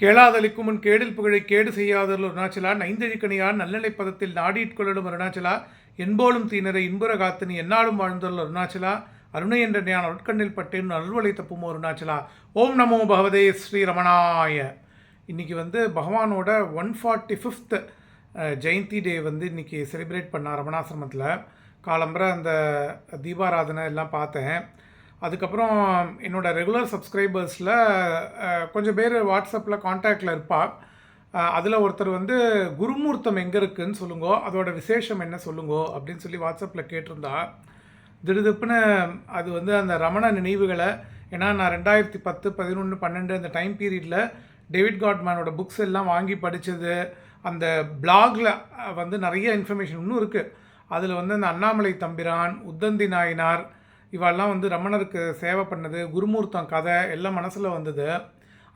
கேளாதலிக்கும் முன் கேடில் புகழை கேடு செய்யாதல் அருணாச்சலா. நைந்தழிக்கணியார் நல்லநிலை பதத்தில் நாடியிட்கொள்ளும் அருணாச்சலா. என்போலும் தீனரை இன்புற காத்தினி என்னாலும் வாழ்ந்தல் அருணாச்சலா. அருணை என்ற ஞான உட்கண்ணில் பட்டேன் அல்வலை தப்பும் அருணாச்சலா. ஓம் நமோ பகவதே ஸ்ரீ ரமணாய. இன்னைக்கு வந்து பகவானோட one forty fifth Jayanti day வந்து இன்றைக்கி செலிப்ரேட் பண்ண ரமணாசிரமத்தில். காலம்புற அந்த தீபாராதனை எல்லாம் பார்த்தேன். அதுக்கப்புறம் என்னோடய ரெகுலர் சப்ஸ்கிரைபர்ஸில் கொஞ்சம் பேர் வாட்ஸ்அப்பில் காண்டாக்டில் இருப்பாள் அதில் ஒருத்தர் வந்து குருமூர்த்தம் எங்கே இருக்குன்னு சொல்லுங்கோ அதோட விசேஷம் என்ன சொல்லுங்கோ அப்படின்னு சொல்லி வாட்ஸ்அப்பில் கேட்டிருந்தா. திடுதிப்புன்னு அது வந்து அந்த ரமண நினைவுகளை ஏன்னா நான் ரெண்டாயிரத்தி பத்து பதினொன்று பன்னெண்டு அந்த டைம் பீரியடில் டேவிட் காட்மேனோட புக்ஸ் எல்லாம் வாங்கி படித்தது. அந்த பிளாகில் வந்து நிறைய இன்ஃபர்மேஷன் இன்னும் இருக்குது அதில் வந்து அந்த அண்ணாமலை தம்பிரான் உத்தந்தி நாயனார் இவெல்லாம் வந்து ரமணருக்கு சேவை பண்ணது குருமூர்த்தம் கதை எல்லாம் மனசில் வந்தது.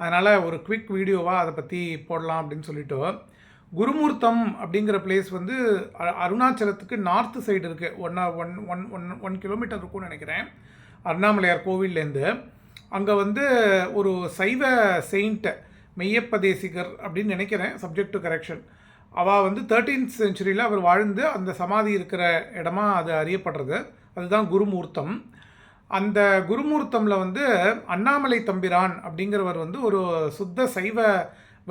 அதனால் ஒரு குவிக் வீடியோவாக அதை பற்றி போடலாம் அப்படின்னு சொல்லிட்டு குருமூர்த்தம் அப்படிங்கிற பிளேஸ் வந்து அ- அருணாச்சலத்துக்கு நார்த் சைடு இருக்குது ஒன்னா one one one one kilometre இருக்கும்னு நினைக்கிறேன். அண்ணாமலையார் கோவில்லேருந்து அங்கே வந்து ஒரு சைவ செயின்ட்டு மெய்யப்பதேசிகர் அப்படின்னு நினைக்கிறேன் சப்ஜெக்ட் டு கரெக்ஷன் அவள் வந்து தேர்ட்டீன்த் செஞ்சுரியில் அவர் வாழ்ந்து அந்த சமாதி இருக்கிற இடமா அது அறியப்படுறது. அதுதான் குருமூர்த்தம். அந்த குருமூர்த்தமில் வந்து அண்ணாமலை தம்பிரான் அப்படிங்கிறவர் வந்து ஒரு சுத்த சைவ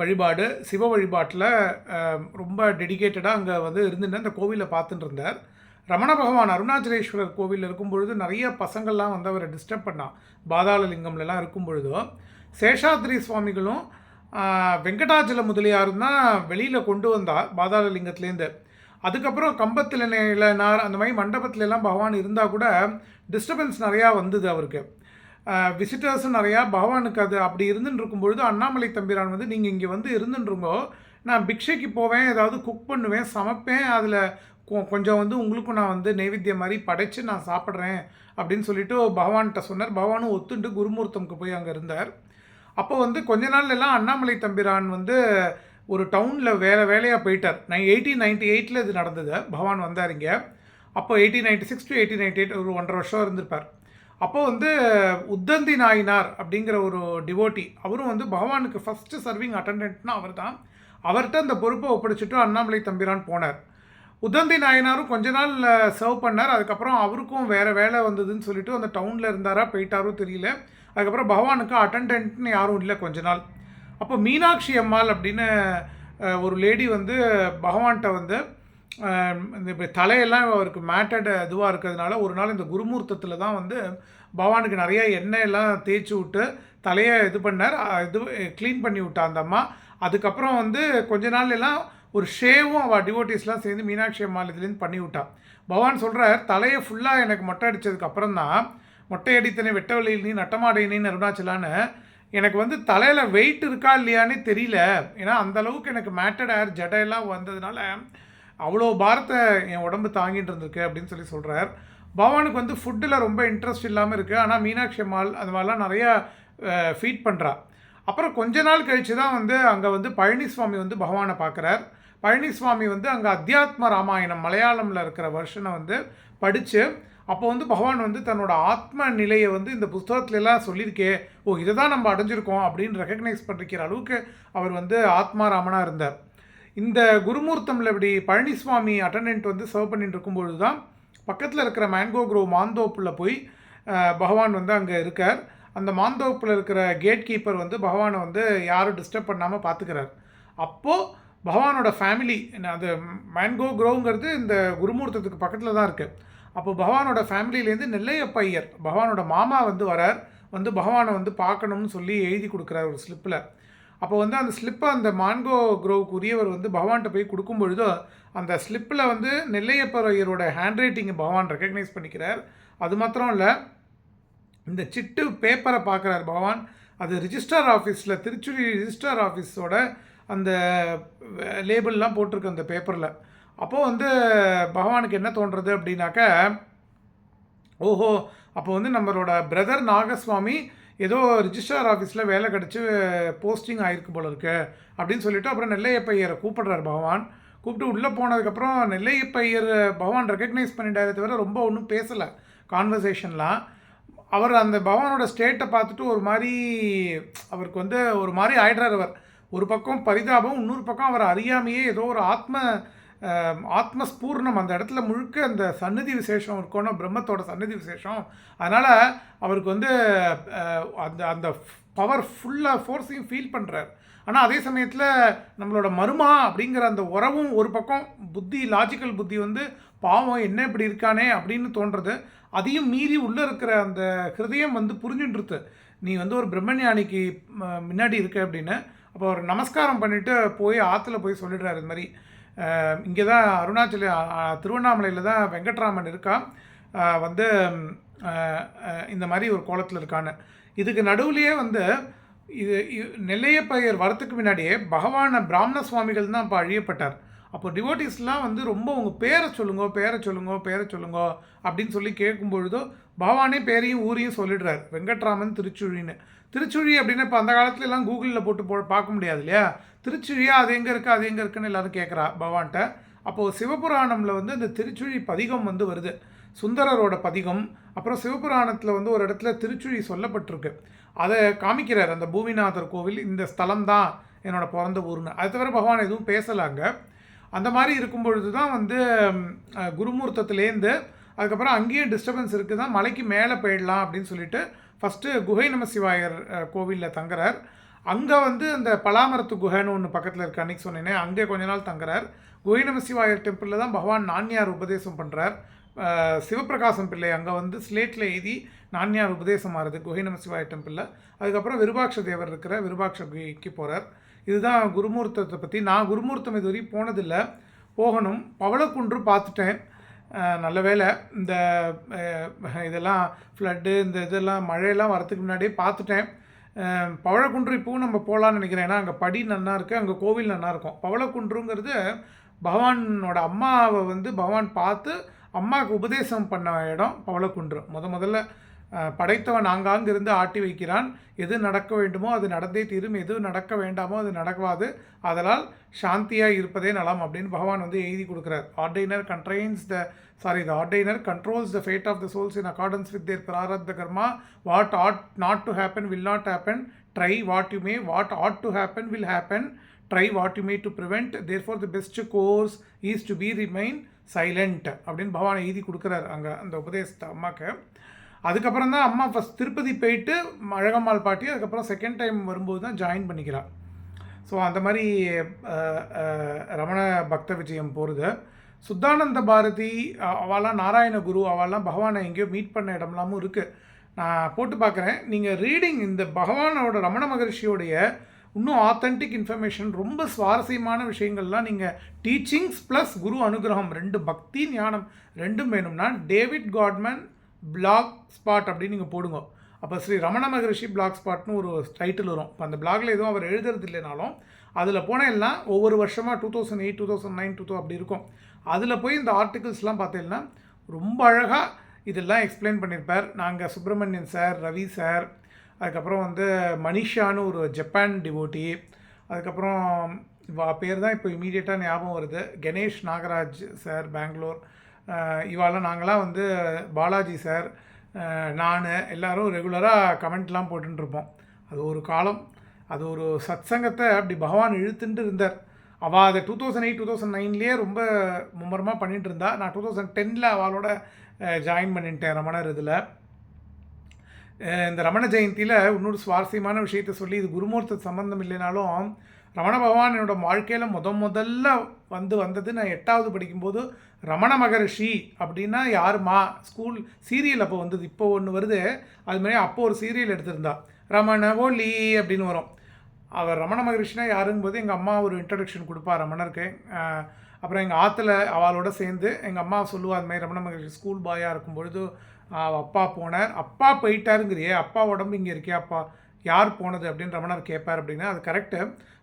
வழிபாடு சிவ வழிபாட்டில் ரொம்ப டெடிகேட்டடாக அங்கே வந்து இருந்துட்டு அந்த கோவிலை பார்த்துட்டு இருந்தார். ரமண பகவான் அருணாச்சலேஸ்வரர் கோவிலில் இருக்கும் பொழுது நிறைய பசங்கள்லாம் வந்து அவரை டிஸ்டர்ப் பண்ணான். பாதாள லிங்கம்லலாம் இருக்கும் பொழுதும் சேஷாத்ரி சுவாமிகளும் வெங்கடாச்சல முதலியாரும் தான் வெளியில் கொண்டு வந்தார் பாதாள லிங்கத்துலேருந்து அதுக்கப்புறம் கம்பத்தில் இளைஞர் அந்த மாதிரி மண்டபத்துல எல்லாம் பகவான் இருந்தால் கூட டிஸ்டர்பன்ஸ் நிறையா வந்தது அவருக்கு. விசிட்டர்ஸும் நிறையா பகவானுக்கு அது அப்படி இருந்துன்னு இருக்கும் பொழுது அண்ணாமலை தம்பிரான் வந்து நீங்கள் இங்கே வந்து இருந்துருங்கோ நான் பிக்ஷைக்கு போவேன் ஏதாவது குக் பண்ணுவேன் சமைப்பேன் அதில் கொஞ்சம் வந்து உங்களுக்கும் நான் வந்து நைவேத்தியம் மாதிரி படைச்சு நான் சாப்பிட்றேன். அப்படின்னு சொல்லிட்டு பகவான்கிட்ட சொன்னார். பகவானும் ஒத்துண்டு குருமூர்த்தமுக்கு போய் அங்கே இருந்தார். அப்போ வந்து கொஞ்ச நாள்லாம் அண்ணாமலை தம்பிரான் வந்து ஒரு டவுனில் வேலை வேலையாக போயிட்டார். நை எயிட்டீன் நைன்டி எயிட்டில் இது நடந்தது. பவான் வந்தார் இங்கே. அப்போ eighteen ninety six to eighteen ninety eight ஒரு ஒன்றரை வருஷம் இருந்திருப்பார். அப்போ வந்து உத்தந்தி நாயினார் அப்படிங்கிற ஒரு டிவோட்டி அவரும் வந்து பகவானுக்கு ஃபஸ்ட்டு சர்விங் அட்டண்டன்ட்னா அவர் தான் அவர்கிட்ட அந்த பொறுப்பை ஒப்படைச்சிட்டு அண்ணாமலை தம்பிரான் போனார். உதந்தி நாயனாரும் கொஞ்ச நாள் சர்வ் பண்ணார். அதுக்கப்புறம் அவருக்கும் வேறு வேலை வந்ததுன்னு சொல்லிட்டு அந்த டவுனில் இருந்தாரா போயிட்டாரோ தெரியல. அதுக்கப்புறம் பகவானுக்கு அட்டண்டன்ட்னு யாரும் இல்லை கொஞ்ச நாள். அப்போ மீனாட்சி அம்மாள் அப்படின்னு ஒரு லேடி வந்து பகவான்கிட்ட வந்து இந்த தலையெல்லாம் அவருக்கு மேட்டட் இதுவாக இருக்கிறதுனால ஒரு நாள் இந்த குருமூர்த்தத்தில் தான் வந்து பகவானுக்கு நிறைய எண்ணெய் எல்லாம் தேய்ச்சி விட்டு தலையை இது பண்ணார். இது க்ளீன் பண்ணி விட்டா அந்த அம்மா. அதுக்கப்புறம் வந்து கொஞ்ச நாள் எல்லாம் ஒரு ஷேவும் அவள் டிவோட்டிஸ்லாம் சேர்ந்து மீனாட்சி அம்மாள் இதுலேருந்து பண்ணி விட்டான் பகவான் சொல்கிறார் தலையை ஃபுல்லாக எனக்கு மொட்டை அடித்ததுக்கப்புறம் தான் மொட்டை அடித்தனை வெட்டவழியில் நீ நட்டமாடையினு அருணாச்சலான்னு எனக்கு வந்து தலையில் வெயிட் இருக்கா இல்லையானே தெரியல. ஏன்னா அந்த அளவுக்கு எனக்கு மேட்டட் ஏர் ஜடையெல்லாம் வந்ததுனால அவ்வளோ பாரத்தை என் உடம்பு தாங்கிட்டு இருந்திருக்கு அப்படின்னு சொல்லி சொல்கிறார் பகவானுக்கு வந்து ஃபுட்டில் ரொம்ப இன்ட்ரெஸ்ட் இல்லாமல் இருக்குது ஆனால் மீனாட்சி அம்மாள் அது மாதிரிலாம் நிறையா ஃபீட் பண்ணுறா அப்புறம் கொஞ்ச நாள் கழித்து தான் வந்து அங்கே வந்து பழனிசுவாமி வந்து பகவானை பார்க்குறார் பழனிசுவாமி வந்து அங்கே அத்தியாத்ம ராமாயணம் மலையாளமில் இருக்கிற வருஷனை வந்து படித்து அப்போ வந்து பகவான் வந்து தன்னோட ஆத்ம நிலையை வந்து இந்த புஸ்தகத்துலலாம் சொல்லியிருக்கே ஓ இதை தான் நம்ம அடைஞ்சிருக்கோம் அப்படின்னு ரெக்கக்னைஸ் பண்ணிருக்கிற அளவுக்கு அவர் வந்து ஆத்மாராமனாக இருந்தார். இந்த குருமூர்த்தமில் இப்படி பழனிசுவாமி அட்டண்டன்ட் வந்து சர்வ் பண்ணிட்டு இருக்கும்பொழுது தான் பக்கத்தில் இருக்கிற மேங்கோ குரோவ் மாந்தோப்பில் போய் பகவான் வந்து அங்கே இருக்கார். அந்த மாந்தோப்பில் இருக்கிற கேட் கீப்பர் வந்து பகவானை வந்து யாரும் டிஸ்டர்ப் பண்ணாமல் பார்த்துக்கிறார் அப்போது பகவானோட ஃபேமிலி அது மேங்கோ குரோங்கிறது இந்த குருமூர்த்தத்துக்கு பக்கத்தில் தான் இருக்குது அப்போ பகவானோட ஃபேமிலியிலேருந்து நெல்லையப்பையர் பகவானோட மாமா வந்து வரார் வந்து பகவானை வந்து பார்க்கணும்னு சொல்லி எழுதி கொடுக்குறார் ஒரு ஸ்லிப்பில். அப்போ வந்து அந்த ஸ்லிப்பை அந்த மான்கோ குரோவுக்கு உரியவர் வந்து பகவான்கிட்ட போய் கொடுக்கும் பொழுதோ அந்த ஸ்லிப்பில் வந்து நெல்லையப்பர் ஐயரோட ஹேண்ட் ரைட்டிங்கை பகவான் ரெக்கக்னைஸ் பண்ணிக்கிறார். அது மாத்திரம் இல்லை இந்த சிட்டு பேப்பரை பார்க்குறார் பகவான். அது ரிஜிஸ்டர் ஆஃபீஸில் திருச்சுழி ரிஜிஸ்டர் ஆஃபீஸோட அந்த லேபிள்லாம் போட்டிருக்கு அந்த பேப்பரில். அப்போது வந்து பகவானுக்கு என்ன தோன்றுறது அப்படின்னாக்க ஓஹோ அப்போ வந்து நம்மளோட பிரதர் நாகசுவாமி ஏதோ ரிஜிஸ்டர் ஆஃபீஸில் வேலை கிடச்சி போஸ்டிங் ஆயிருக்கு போல இருக்கு அப்படின்னு சொல்லிட்டு அப்புறம் நெல்லையப்பையரை கூப்பிட்றாரு பகவான். கூப்பிட்டு உள்ளே போனதுக்கப்புறம் நெல்லையப்பையர் பகவான் ரெக்கக்னைஸ் பண்ணிட்டாரே தவிர ரொம்ப ஒன்றும் பேசலை கான்வர்சேஷன்லாம் அவர் அந்த பகவானோட ஸ்டேட்டை பார்த்துட்டு ஒரு மாதிரி அவருக்கு வந்து ஒரு மாதிரி ஆயிடுறார் அவர். ஒரு பக்கம் பரிதாபம் இன்னொரு பக்கம் அவர் அறியாமையே ஏதோ ஒரு ஆத்ம ஆத்மஸ்பூர்ணம். அந்த இடத்துல முழுக்க அந்த சந்நிதி விசேஷம் இருக்கணும் பிரம்மத்தோட சந்நிதி விசேஷம். அதனால் அவருக்கு வந்து அந்த அந்த பவர் ஃபுல்லாக ஃபோர்ஸையும் ஃபீல் பண்ணுறார் ஆனால் அதே சமயத்தில் நம்மளோட மருமா அப்படிங்கிற அந்த உறவும் ஒரு பக்கம் புத்தி லாஜிக்கல் புத்தி வந்து பாவம் என்ன இப்படி இருக்கானே? அப்படின்னு தோன்றது. அதையும் மீறி உள்ளே இருக்கிற அந்த ஹிருதயம் வந்து புரிஞ்சுட்டுருது நீ வந்து ஒரு பிரம்மஞானிக்கு முன்னாடி இருக்க அப்படின்னு. அப்போ ஒரு நமஸ்காரம் பண்ணிவிட்டு போய் ஆற்றுல போய் சொல்லிடுறாரு இது மாதிரி இங்கே தான் அருணாச்சல திருவண்ணாமலையில் தான் வெங்கட்ராமன் இருக்கான் வந்து இந்த மாதிரி ஒரு கோலத்தில் இருக்கான்னு. இதுக்கு நடுவுலையே வந்து இது நெல்லையப்பயர் நெல்லையப்பையர் வரத்துக்கு முன்னாடியே பகவான பிராமண சுவாமிகள் தான் இப்போ அழியப்பட்டார். அப்போ டிவோட்டிஸ்லாம் வந்து ரொம்ப உங்கள் பேரை சொல்லுங்க பேரை சொல்லுங்க பேரை சொல்லுங்க அப்படின்னு சொல்லி கேட்கும் பொழுதோ பகவானே பேரையும் ஊரையும் சொல்லிடுறாரு. வெங்கட்ராமன் திருச்சுழின்னு. திருச்சுழி அப்படின்னா இப்போ அந்த காலத்துல எல்லாம் கூகுளில் போட்டு போ பார்க்க முடியாது இல்லையா? திருச்சுழியா அது எங்கே இருக்குது அது எங்கே இருக்குன்னு எல்லாரும் கேட்குறா பவான்கிட்ட அப்போது சிவபுராணமில் வந்து இந்த திருச்சுழி பதிகம் வந்து வருது. சுந்தரரோட பதிகம். அப்புறம் சிவபுராணத்தில் வந்து ஒரு இடத்துல திருச்சுழி சொல்லப்பட்டிருக்கு. அதை காமிக்கிறார் அந்த பூமிநாதர் கோவில் இந்த ஸ்தலம் தான் என்னோடய பிறந்த ஊர்னு அது தவிர பகவான் எதுவும் பேசலாங்க அந்த மாதிரி இருக்கும் பொழுது தான் வந்து குருமூர்த்தத்துலேருந்து அதுக்கப்புறம் அங்கேயும் டிஸ்டர்பன்ஸ் இருக்குது தான் மலைக்கு மேலே போயிடலாம் அப்படின்னு சொல்லிட்டு ஃபஸ்ட்டு குகை நம சிவாயர் கோவிலில் தங்குறார். அங்கே வந்து அந்த பலாமரத்து குகைன்னு ஒன்று பக்கத்தில் இருக்க அன்னைக்கு சொன்னேனே அங்கே கொஞ்ச நாள் தங்குறார். குகை நம சிவாயர் டெம்பிளில் தான் பகவான் நான்யார் உபதேசம் பண்ணுறார் சிவபிரகாசம் பிள்ளை அங்கே வந்து ஸ்லேட்டில் எழுதி நான்யார் உபதேசம் ஆறுது குகை நம சிவாய டெம்பிளில் அதுக்கப்புறம் விருபாட்ச தேவர் இருக்கிற விருபாட்ச குகைக்கு போகிறார் இதுதான் குருமூர்த்தத்தை பற்றி நான் குருமூர்த்தம் இது போனதில்லை. போகணும். பவளக்குன்று பார்த்துட்டேன். நல்ல வேளை. இந்த இதெல்லாம் ஃப்ளட்டு இந்த இதெல்லாம் மழையெல்லாம் வரதுக்கு முன்னாடியே பார்த்துட்டேன். பவளக்குன்று இப்போவும் நம்ம போகலான்னு நினைக்கிறேன். ஏன்னா அங்கே படி நன்னா இருக்குது அங்கே கோவில் நன்னா இருக்கும். பவளக்குன்றுங்கிறது பகவானோட அம்மாவை வந்து பகவான் பார்த்து அம்மாவுக்கு உபதேசம் பண்ண இடம் பவளக்குன்று. முத முதல்ல படைத்தவன் ஆங்காங்கிருந்து ஆட்டி வைக்கிறான். எது நடக்க வேண்டுமோ அது நடந்தே தீரும். எது நடக்க வேண்டாமோ அது நடக்காது. அதனால் சாந்தியாக இருப்பதே நலம் அப்படின்னு பகவான் வந்து எழுதி கொடுக்குறார். Ordainer controls the sorry the ordainer controls the fate of the souls in accordance with their prarabdha karma what ought not to happen will not happen try what you may what ought to happen will happen try what you may to prevent therefore the best course is to be remain silent அப்படின்னு பகவான் எழுதி கொடுக்குறாரு அங்கே அந்த உபதேசத்தை அம்மாக்கு. அதுக்கப்புறம் தான் அம்மா ஃபஸ்ட் திருப்பதி போயிட்டு அழகம்மாள் பாட்டி அதுக்கப்புறம் செகண்ட் டைம் வரும்போது தான் ஜாயின் பண்ணிக்கிறாள். ஸோ அந்த மாதிரி ரமண பக்த விஜயம் போகிறது சுத்தானந்த பாரதி அவெல்லாம் நாராயண குரு அவெல்லாம் பகவானை எங்கேயோ மீட் பண்ண இடம்லாமும் இருக்குது நான் போட்டு பார்க்குறேன் நீங்கள் ரீடிங் இந்த பகவானோட ரமண மகரிஷியோடைய இன்னும் ஆத்தென்டிக் இன்ஃபர்மேஷன் ரொம்ப சுவாரஸ்யமான விஷயங்கள்லாம் நீங்கள் டீச்சிங்ஸ் ப்ளஸ் குரு அனுகிரகம் ரெண்டு பக்தி ஞானம் ரெண்டும் வேணும்னா டேவிட் காட்மன் பிளாக் ஸ்பாட் அப்படின்னு நீங்கள் போடுங்க. அப்போ ஸ்ரீ ரமண மகரிஷி பிளாக் ஸ்பாட்னு ஒரு டைட்டில் வரும். இப்போ அந்த பிளாகில் எதுவும் அவர் எழுதுறது இல்லைனாலும் அதில் போனேன்னா ஒவ்வொரு வருஷமாக two thousand eight two thousand nine two அப்படி இருக்கும். அதில் போய் இந்த ஆர்டிகிள்ஸ்லாம் பார்த்தீங்கன்னா ரொம்ப அழகாக இதெல்லாம் எக்ஸ்பிளைன் பண்ணியிருப்பார். நாங்கள் சுப்பிரமணியன் சார் ரவி சார் அதுக்கப்புறம் வந்து மனிஷான்னு ஒரு ஜப்பான் டிவோட்டி அதுக்கப்புறம் பேர் தான் இப்போ இமீடியட்டாக ஞாபகம் வருது. கணேஷ் நாகராஜ் சார் பெங்களூர் இவாளெலாம் நாங்களாம் வந்து பாலாஜி சார் நான் எல்லோரும் ரெகுலராக கமெண்ட்லாம் போட்டுருப்போம் அது ஒரு காலம். அது ஒரு சத்சங்கத்தை அப்படி பகவான் இழுத்துட்டு இருந்தார். அவள் அதை two thousand eight two thousand நைன்லேயே ரொம்ப மும்முரமாக பண்ணிட்டு இருந்தா நான் டூ தௌசண்ட் டெனில் அவளோட ஜாயின் பண்ணிட்டேன் ரமணர் இதில். இந்த ரமண ஜெயந்தியில் இன்னொரு சுவாரஸ்யமான விஷயத்தை சொல்லி இது குருமூர்த்த சம்மந்தம் இல்லைனாலும் ரமண பகவான் என்னோட வாழ்க்கையில் முத முதல்ல வந்து வந்தது நான் எட்டாவது படிக்கும்போது ரமண மகரிஷி அப்படின்னா யாருமா ஸ்கூல் சீரியல் அப்போ வந்தது. இப்போ ஒன்று வருது. அது மாதிரி அப்போ ஒரு சீரியல் எடுத்திருந்தா. ரமண ஒலி அப்படின்னு வரும். அவர் ரமண மகரிஷினா யாருங்கும்போது எங்கள் அம்மா ஒரு இன்ட்ரடக்ஷன் கொடுப்பா ரமணருக்கு. அப்புறம் எங்கள் ஆற்றுல அவளோட சேர்ந்து எங்கள் அம்மா சொல்லுவா அது மாதிரி ரமண மகரிஷி ஸ்கூல் பாயாக இருக்கும் பொழுது அப்பா போனார். அப்பா போயிட்டாருங்கிறியே. அப்பா உடம்பு இங்கே இருக்கே அப்பா. யார் போனது அப்படின்னு ரமணர் கேட்பார் அப்படின்னா அது கரெக்டு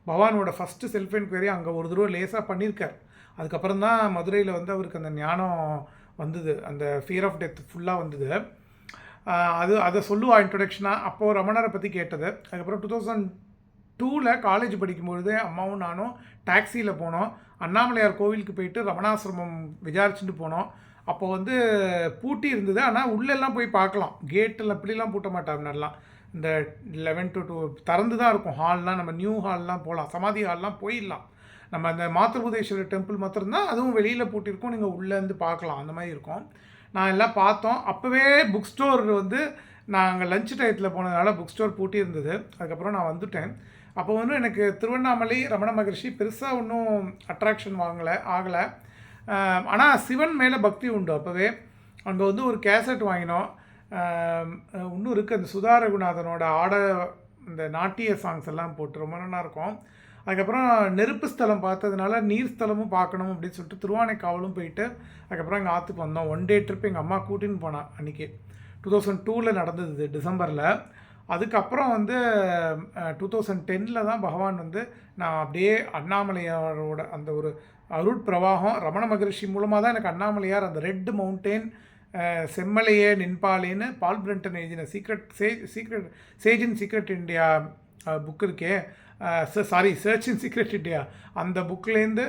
பவானோட ஃபஸ்ட்டு செல்ஃப் என்கொயரி அங்கே ஒரு தடவை லேசாக பண்ணியிருக்கார். அதுக்கப்புறம் தான் மதுரையில் வந்து அவருக்கு அந்த ஞானம் வந்தது. அந்த ஃபியர் ஆஃப் டெத் ஃபுல்லாக வந்தது. அது அதை சொல்லுவா இன்ட்ரொடக்ஷனாக அப்போது ரமணரை பற்றி கேட்டது. அதுக்கப்புறம் டூ தௌசண்ட் டூவில் காலேஜ் படிக்கும்பொழுது அம்மாவும் நானும் டாக்ஸியில் போனோம். அண்ணாமலையார் கோவிலுக்கு போயிட்டு ரமணாசிரமம் விசாரிச்சுட்டு போனோம். அப்போ வந்து பூட்டி இருந்தது. ஆனால் உள்ளெல்லாம் போய் பார்க்கலாம். கேட்டில் அப்படிலாம் பூட்ட மாட்டார் முன்னாடிலாம். இந்த லெவன் டு டூ திறந்து தான் இருக்கும். ஹால்லாம் நம்ம நியூ ஹால்லாம் போகலாம் சமாதி ஹால்லாம் போயிடலாம். நம்ம அந்த மாத்திருபுதேஸ்வரர் டெம்பிள் மாத்திரம்தான் அதுவும் வெளியில் பூட்டியிருக்கோம். நீங்கள் உள்ளேருந்து பார்க்கலாம். அந்த மாதிரி இருக்கும். நான் எல்லாம் பார்த்தோம். அப்போவே புக் ஸ்டோர் வந்து நாங்கள் லஞ்ச் டயத்தில் போனதுனால புக் ஸ்டோர் பூட்டி இருந்தது அதுக்கப்புறம் நான் வந்துட்டேன். அப்போ வந்து எனக்கு திருவண்ணாமலை ரமண மகர்ஷி பெருசாக ஒன்றும் அட்ராக்ஷன் வாங்கலை ஆகலை. ஆனால் சிவன் மேலே பக்தி உண்டு அப்போவே. அங்கே வந்து ஒரு கேசட் வாங்கினோம். இன்னும் இருக்குது அந்த சுதா ரகுநாதனோட ஆட இந்த நாட்டிய சாங்ஸ் எல்லாம் போட்டு ரொம்ப நல்லா இருக்கும். அதுக்கப்புறம் நெருப்பு ஸ்தலம் பார்த்ததுனால நீர் ஸ்தலமும் பார்க்கணும் அப்படின்னு சொல்லிட்டு திருவானைக்காவலும் போயிட்டு அதுக்கப்புறம் எங்கள் ஆற்றுக்கு வந்தோம். ஒன் டே ட்ரிப் எங்கள் அம்மா கூட்டின்னு போனான் அன்றைக்கி டூ தௌசண்ட் டூவில் நடந்தது டிசம்பரில். அதுக்கப்புறம் வந்து டூ தௌசண்ட் டென்னில் தான் பகவான் வந்து நான் அப்படியே அண்ணாமலையாரோட அந்த ஒரு அருட்பிரவாகம் ரமண மகரிஷி மூலமாக தான் எனக்கு அண்ணாமலையார் அந்த ரெட் மவுண்டெயின் செம்மலையே நின்பாலேன்னு பால் பிரிண்டன் எழுதின secret say secret sage in secret India book இருக்கே. Sorry search in secret India. அந்த புக்லேருந்து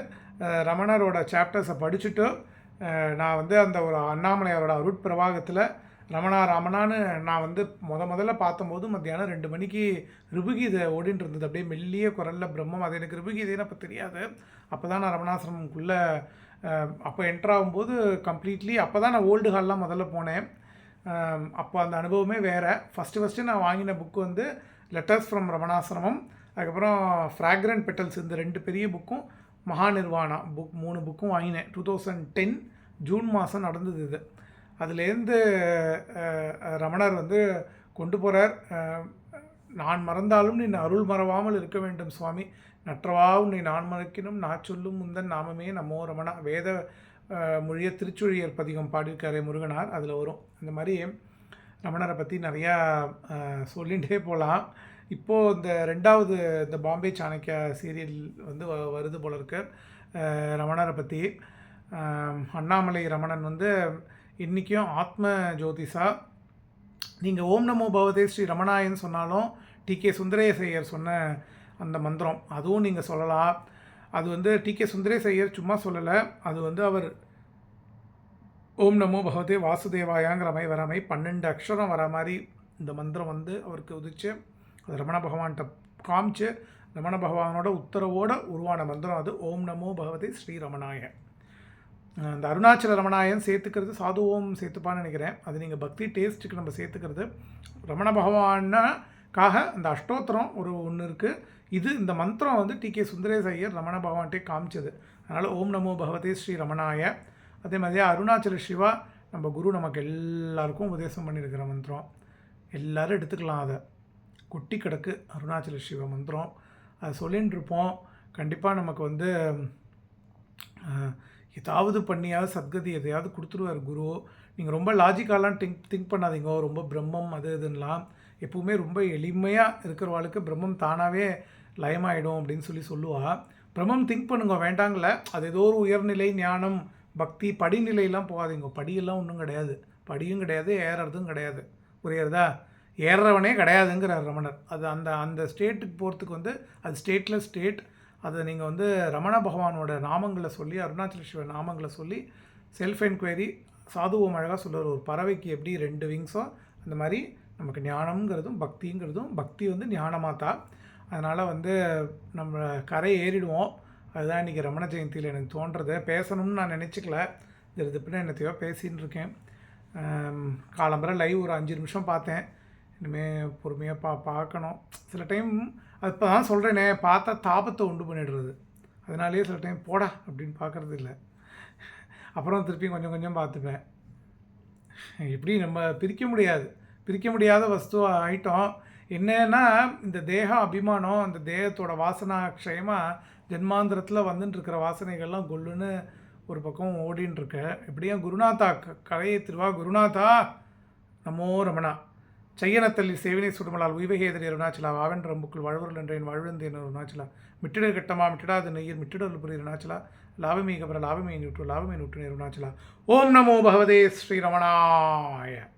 ரமணரோட சாப்டர்ஸை படிச்சுட்டு நான் வந்து அந்த ஒரு அண்ணாமலையாரோட அருட்பிரவாகத்தில் ரமணா ரமணான்னு நான் வந்து முத முதல்ல பார்த்தம்போது மத்தியானம் ரெண்டு மணிக்கு ரிபுகீதை ஓடிட்டு இருந்தது. அப்படியே மெல்லிய குரலில் பிரம்மம். அது எனக்கு ரிபுகீதைன்னு அப்போ தெரியாது. அப்போ தான் நான் ரமணாசிரமம்குள்ளே அப்போ என்ட்ரு ஆகும்போது கம்ப்ளீட்லி அப்போ தான் நான் ஓல்டு ஹால்லாம் முதல்ல போனேன். அப்போ அந்த அனுபவமே வேறு. ஃபஸ்ட்டு ஃபஸ்ட்டு நான் வாங்கின புக்கு வந்து லெட்டர்ஸ் ஃப்ரம் ரமணாசிரமம் அதுக்கப்புறம் ஃப்ராக்ரண்ட் பெட்டல்ஸ் இந்த ரெண்டு பெரிய புக்கும் மகாநிர்வாணா புக் மூணு புக்கும் வாங்கினேன். டூ தௌசண்ட் டென் ஜூன் மாதம் நடந்தது இது. அதுலேருந்து ரமணர் வந்து கொண்டு போகிறார் நான் மறந்தாலும் நீ அருள் மறவாமல் இருக்க வேண்டும் சுவாமி. நற்றவா உன்னை நான் மறக்கினும் நான் சொல்லும் முந்தன் நாமமே நமோ ரமணா. வேத மொழிய திருச்சுழியர் பதிகம் பாடியிருக்காரு முருகனார். அதில் வரும். இந்த மாதிரி ரமணரை பற்றி நிறையா சொல்லிகிட்டே போகலாம் இப்போது இந்த ரெண்டாவது இந்த பாம்பே சாணக்கியா சீரியல் வந்து வ- வருது போல இருக்கு. ரமணரை பற்றி அண்ணாமலை ரமணன் வந்து இன்றைக்கும் ஆத்ம ஜோதிஷா. நீங்கள் ஓம் நமோ பவதே ஸ்ரீ ரமணாயன்னு சொன்னாலும் டி கே சுந்தரேசையர் சொன்ன அந்த மந்திரம். அதுவும் நீங்கள் சொல்லலாம் அது வந்து டி கே சுந்தரேசையர் சும்மா சொல்லலை. அது வந்து அவர் ஓம் நமோ பகவதே வாசுதேவாயாங்கிற மாதிரி வர மாதிரி பன்னெண்டு அக்ஷரம் வர மாதிரி இந்த மந்திரம் வந்து அவருக்கு உதிச்சு அது ரமண பகவான்கிட்ட காமிச்சு ரமண பகவானோட உத்தரவோட உருவான மந்திரம் அது. ஓம் நமோ பகவதே ஸ்ரீ ரமணாய. அந்த அருணாச்சல ரமணாயன் சேர்த்துக்கிறது சாது ஓம் சேர்த்துப்பான்னு நினைக்கிறேன். அது நீங்கள் பக்தி டேஸ்ட்டுக்கு நம்ம சேர்த்துக்கிறது. ரமண பகவானுக்காக அந்த அஷ்டோத்திரம் ஒரு ஒன்று இருக்குது இது இந்த மந்திரம் வந்து டி கே சுந்தரேஸ் ஐயர் ரமண பகவான்கிட்டே காமிச்சது. அதனால் ஓம் நமோ பகவதே ஸ்ரீ ரமணாய. அதே மாதிரி அருணாச்சல சிவா நம்ம குரு நமக்கு எல்லாருக்கும் உபதேசம் பண்ணியிருக்கிற மந்திரம். எல்லோரும் எடுத்துக்கலாம் அதை. குட்டி கிடக்கு அருணாச்சல சிவ மந்திரம். அதை சொல்லின்னு இருப்போம். கண்டிப்பாக நமக்கு வந்து ஏதாவது பண்ணியாவது சத்கதி எதையாவது கொடுத்துருவார் குரு. நீங்கள் ரொம்ப லாஜிக்காலாம் திங்க் திங்க் பண்ணாதீங்க. ரொம்ப பிரம்மம் அது இதுன்னெலாம் எப்போவுமே ரொம்ப எளிமையாக இருக்கிறவாளுக்கு பிரம்மம் தானாகவே லயமாயிடும் அப்படின்னு சொல்லி சொல்லுவாள் பிரம்மம் திங்க் பண்ணுங்க வேண்டாங்கள அது ஏதோ ஒரு உயர்நிலை ஞானம் பக்தி படிநிலையெல்லாம் போகாதீங்க. படியெல்லாம் ஒன்றும் கிடையாது. படியும் கிடையாது ஏறுறதும் கிடையாது. புரியுறதா ஏறுறவனே கிடையாதுங்கிறார் ரமணர். அது அந்த அந்த ஸ்டேட்டுக்கு போகிறதுக்கு வந்து அது ஸ்டேட்டில் ஸ்டேட் அதை நீங்கள் வந்து ரமண பகவானோட நாமங்களை சொல்லி அருணாச்சல சிவ நாமங்களை சொல்லி செல்ஃப் என்கொயரி சாதுவம் அழகாக சொல்லுவார். ஒரு பறவைக்கு எப்படி ரெண்டு விங்ஸோ அந்த மாதிரி நமக்கு ஞானம்ங்கிறதும் பக்திங்கிறதும் பக்தி வந்து ஞானமாக தான் அதனால் வந்து நம்ம கரை ஏறிடுவோம். அதுதான் இன்றைக்கி ரமண ஜெயந்தியில் எனக்கு தோன்றது. பேசணும்னு நான் நினச்சிக்கல. இது பின்ன என்னத்தையோ பேசின்னு இருக்கேன். ஆம், காலம்பரை லைவ் ஒரு அஞ்சு நிமிஷம் பார்த்தேன். இனிமேல் பொறுமையாக பா பார்க்கணும். சில டைம் அது இப்போ தான் சொல்கிறேனே பார்த்தா தாபத்தை உண்டு பண்ணிடுறது. அதனாலேயே சில டைம் போடா அப்படின்னு பார்க்குறது இல்லை. அப்புறம் திருப்பி கொஞ்சம் கொஞ்சம் பார்த்துப்பேன். எப்படி நம்ம பிரிக்க முடியாது. பிரிக்க முடியாத வஸ்து ஆகிட்டோம் என்னன்னா இந்த தேக அபிமானம் அந்த தேகத்தோட வாசனா க்ஷயமாக ஜென்மாந்திரத்தில் வந்துட்டு இருக்கிற வாசனைகள்லாம் கொல்லுன்னு ஒரு பக்கம் ஓடின்னு இருக்க குருநாதா க- கலையை திருவா குருநாதா நமோ ரமணா. செய்யனத்தள்ளி சேவினை சுடுமலால் உய்வகேதரி அருணாச்சலா. வாவென்ற ரம்புக்குள் வாழ்வர்கள் என்றேன் வாழ்வந்தேன் அருணாச்சலா. மிட்டிடர் கட்டமா மிட்டிடாது நெய்யர் மிட்டிடல் புரிய அருணாச்சலா. லாபமே கபர லாபமே நூற்று லாபமே நூற்று அருணாச்சலா. ஓம் நமோ பகவதே ஸ்ரீரமணாய